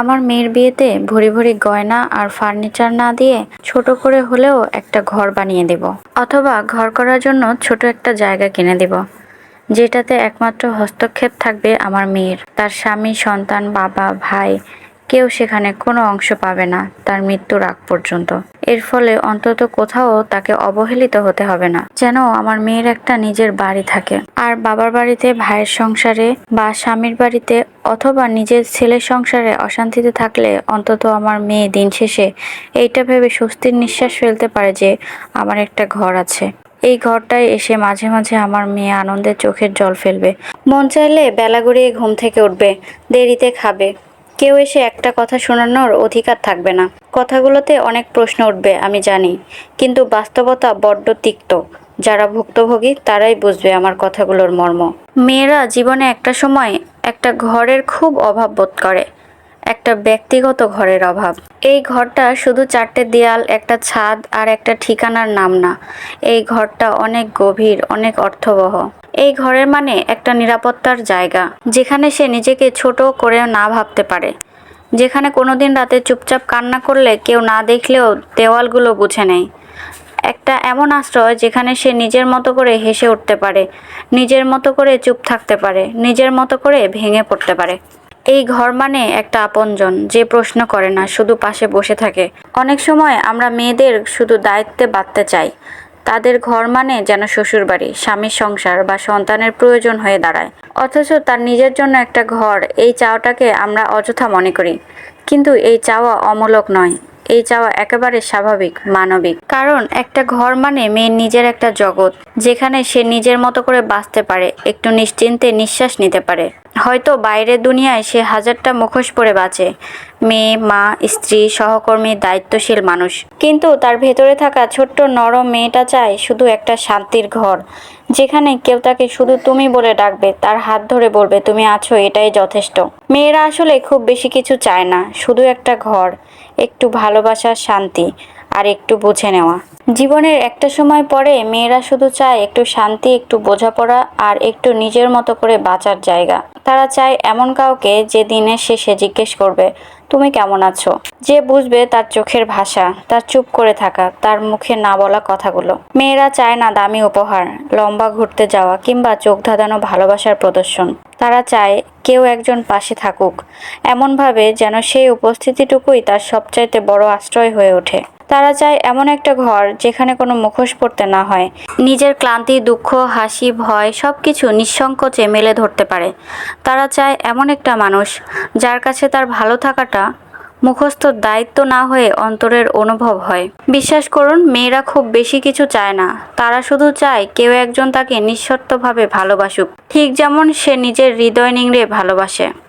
আমার মেয়ের বিয়েতে ভরি ভরি গয়না আর ফার্নিচার না দিয়ে ছোট করে হলেও একটা ঘর বানিয়ে দেব। অথবা ঘর করার জন্য ছোট একটা জায়গা কিনে দেব, যেটাতে একমাত্র হস্তক্ষেপ থাকবে আমার মেয়ের। তার স্বামী, সন্তান, বাবা, ভাই, কেউ সেখানে কোনো অংশ পাবে না তার মৃত্যুর আগ পর্যন্ত। এর ফলে অন্তত কোথাও তাকে অবহেলিত হতে হবে না, যেন আমার মেয়ের একটা নিজের বাড়ি থাকে। আর বাবার বাড়িতে ভাইয়ের সংসারে বা স্বামীর বাড়িতে অথবা নিজের ছেলের সংসারে অশান্তিতে থাকলে অন্তত আমার মেয়ে দিন শেষে এইটা ভেবে স্বস্তির নিঃশ্বাস ফেলতে পারে যে আমার একটা ঘর আছে। এই ঘরটায় এসে মাঝে মাঝে আমার মেয়ে আনন্দে চোখের জল ফেলবে। মন চাইলে বেলা গড়িয়ে ঘুম থেকে উঠবে, দেরিতে খাবে। কেউ এসে একটা কথা শোনানোর অধিকার থাকবে না। কথাগুলোতে অনেক প্রশ্ন উঠবে, আমি জানি। কিন্তু বাস্তবতা বড্ড তিক্ত। যারা ভুক্তভোগী, তারাই বুঝবে আমার কথাগুলোর মর্ম। মেয়েরা জীবনে একটা সময় একটা ঘরের খুব অভাব বোধ করে, একটা ব্যক্তিগত ঘরের অভাব। এই ঘরটা শুধু চারটে দেয়াল, একটা ছাদ আর একটা ঠিকানার নাম না, এই ঘরটা অনেক গভীর, অনেক অর্থবহ। এই ঘরের মানে একটা নিরাপত্তার জায়গা, যেখানে সে নিজেকে ছোট করে না ভাবতে পারে। যেখানে কোনোদিন রাতে চুপচাপ কান্না করলে কেউ না দেখলেও দেওয়ালগুলো বুঝে নেয়। একটা এমন আশ্রয় যেখানে সে নিজের মতো করে হেসে উঠতে পারে, নিজের মতো করে চুপ থাকতে পারে, নিজের মতো করে ভেঙে পড়তে পারে। এই ঘর মানে একটা আপনজন যে প্রশ্ন করে না, শুধু পাশে বসে থাকে। অনেক সময় আমরা মেয়েদের শুধু দায়িত্বে বাঁধতে চাই। তাদের ঘর মানে যেন শ্বশুরবাড়ি, স্বামীর সংসার বা সন্তানের প্রয়োজন হয়ে দাঁড়ায়। অথচ তার নিজের জন্য একটা ঘর, এই চাওয়াটাকে আমরা অযথা মনে করি। কিন্তু এই চাওয়া অমূলক নয়। এই চাওয়া একেবারে স্বাভাবিক, মানবিক। কারণ একটা ঘর মানে মেয়ের নিজের একটা জগৎ, যেখানে সে নিজের মতো করে বাঁচতে পারে, একটু নিশ্চিন্তে নিঃশ্বাস নিতে পারে। হয়তো বাইরের দুনিয়ায় সে হাজারটা মুখোশ পরে বাঁচে, মেয়ে, মা, স্ত্রী, সহকর্মী, দায়িত্বশীল মানুষ। কিন্তু তার ভেতরে থাকা ছোট্ট নরম মেয়েটা চায় শুধু একটা শান্তির ঘর, যেখানে কেউ তাকে শুধু তুমি বলে ডাকবে, তার হাত ধরে বলবে, তুমি আছো, এটাই যথেষ্ট। মেয়েরা আসলে খুব বেশি কিছু চায় না, শুধু একটা ঘর, একটু ভালোবাসা শান্তি। আর একটু বুঝে নেওয়া। জীবনের একটা সময় পরে মেয়েরা শুধু চায় একটু শান্তি, একটু বোঝাপড়া আর একটু নিজের মতো করে বাঁচার জায়গা। তারা চায় এমন কাউকে যে দিনের শেষে জিজ্ঞেস করবে, তুমি কেমন আছো? যে বুঝবে তার চোখের ভাষা, তার চুপ করে থাকা, তার মুখে না বলা কথাগুলো। মেয়েরা চায় না দামি উপহার, লম্বা ঘুরতে যাওয়া কিংবা চোখ ধাঁধানো ভালোবাসার প্রদর্শন। তারা চায় কেউ একজন পাশে থাকুক। এমনভাবে যেন সেই উপস্থিতিটুকুই তার সবচাইতে বড় আশ্রয় হয়ে ওঠে। তারা চায় এমন একটা ঘর যেখানে কোনো মুখোশ পড়তে না হয়। নিজের ক্লান্তি, দুঃখ, হাসি, ভয় সব কিছু নিঃসংকোচে মেলে ধরতে পারে। তারা চায় এমন একটা মানুষ যার কাছে তার ভালো থাকাটা মুখস্থ দায়িত্ব না হয়ে অন্তরের অনুভব হয়। বিশ্বাস করুন, মেয়েরা খুব বেশি কিছু চায় না। তারা শুধু চায় কেউ একজন তাকে নিঃশর্তভাবে ভালোবাসুক। ঠিক যেমন সে নিজের হৃদয় নিংড়ে ভালোবাসে।